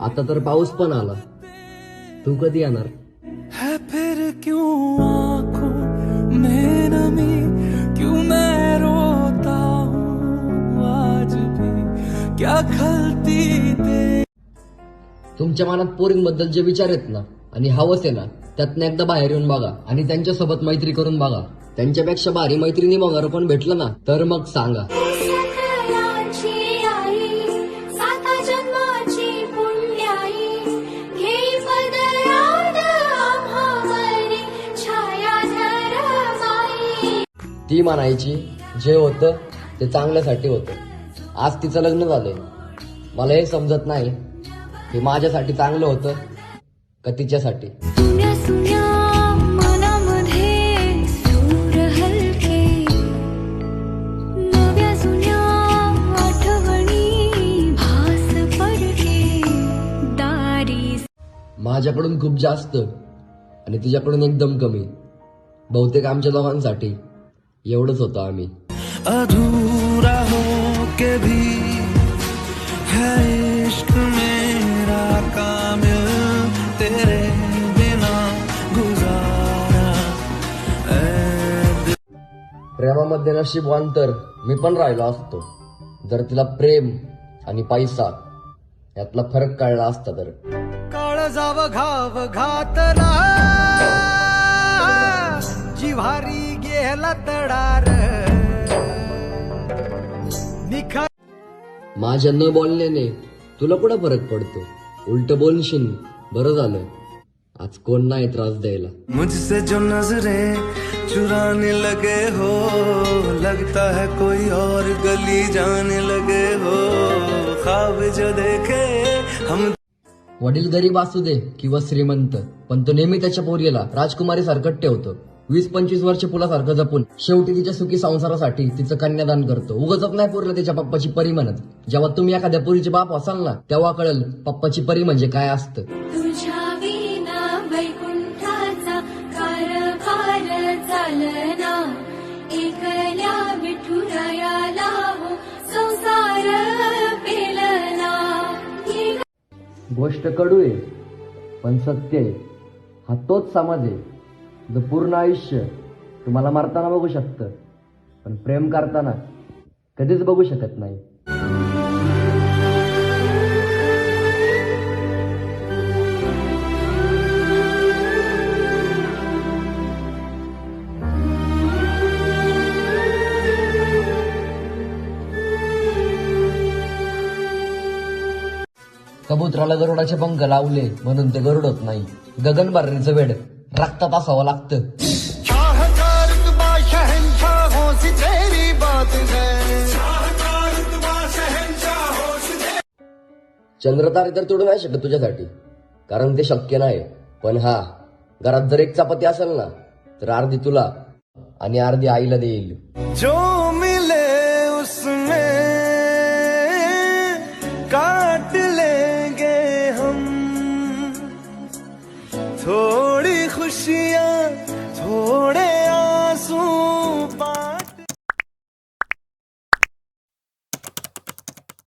आता तर पाऊस पण आला. तू कधी येणार? है फिर क्यों आंखों में नमी? क्यों मैं रोता हूँ आज भी? क्या खलती दे तुमच्या मनात पोरींबद्दल जे विचार आहेत ना आणि हवस आहे ना त्यातनं एकदा बाहेर येऊन बघा आणि त्यांच्यासोबत मैत्री करून बघा. त्यांच्यापेक्षा भारी मैत्रिणी मग पण भेटलं ना तर मग सांगा. ती म्हणायची जे होतं ते चांगल्यासाठी होतं. आज तिचं लग्न झालंय. मला हे समजत नाही हे माझ्यासाठी चांगलं होतं का तिच्यासाठी. माझ्याकडून खूप जास्त आणि तिच्याकडून एकदम कमी. बहुतेक आमच्या दोघांसाठी. एवढंच होतं आम्ही. अधूरा हो के भी है इश्क मेरा कामिल तेरे बिना गुजारा। प्रेमामध्ये नशीबवान तर मी पण राहिलो असतो. जर तिला प्रेम आणि पैसा यातला फरक कळला असता तर. काळ जाव घाव घातला जिव्हारी गेला तडार। निखा माझ्या न बोलण्याने तुला कुठं फरक पडतो? उलट बोलशील बरं झालं. आज कोण नाही त्रास द्यायला. मुझसे जो नजरें चुराने लगे हो लगता है कोई और गली जाने लगे हो। ख्वाब जो देखे हम वडील गरीब असू दे किंवा श्रीमंत पण तो नेहमी त्याच्या पोरीला राजकुमारी सारखं ठेवतो. वीस पंचवीस वर्ष पुलासारखं जपून शेवटी तिच्या सुखी संसारासाठी तिचं कन्यादान करतो. उगतच नाही पोरीला त्याच्या पप्पाची परी म्हणत. जेव्हा तुम्ही एखाद्या पोरीचे बाप असाल ना तेव्हा कळेल पप्पाची परी म्हणजे काय असतं. हो संसार पेलना गोष्ट कडू आहे पण सत्य आहे. हा तोच समाज आहे. तुझं पूर्ण आयुष्य तुम्हाला मारताना बघू शकतं. पण प्रेम करताना कधीच बघू शकत नाही. कबुतराला गरुडाचे पंख लावले म्हणून ते गरुडत नाही. गगन बारणीचं वेड. रक्तात असावं लागतं. चंद्रतारे तर तोडू नाही शकत तुझ्यासाठी. कारण ते शक्य नाही. पण हा घरात जर एक चपाती असेल ना तर अर्धी तुला आणि अर्धी आईला देईल. जो मिले उसमें काट लेंगे हम. थोड़ा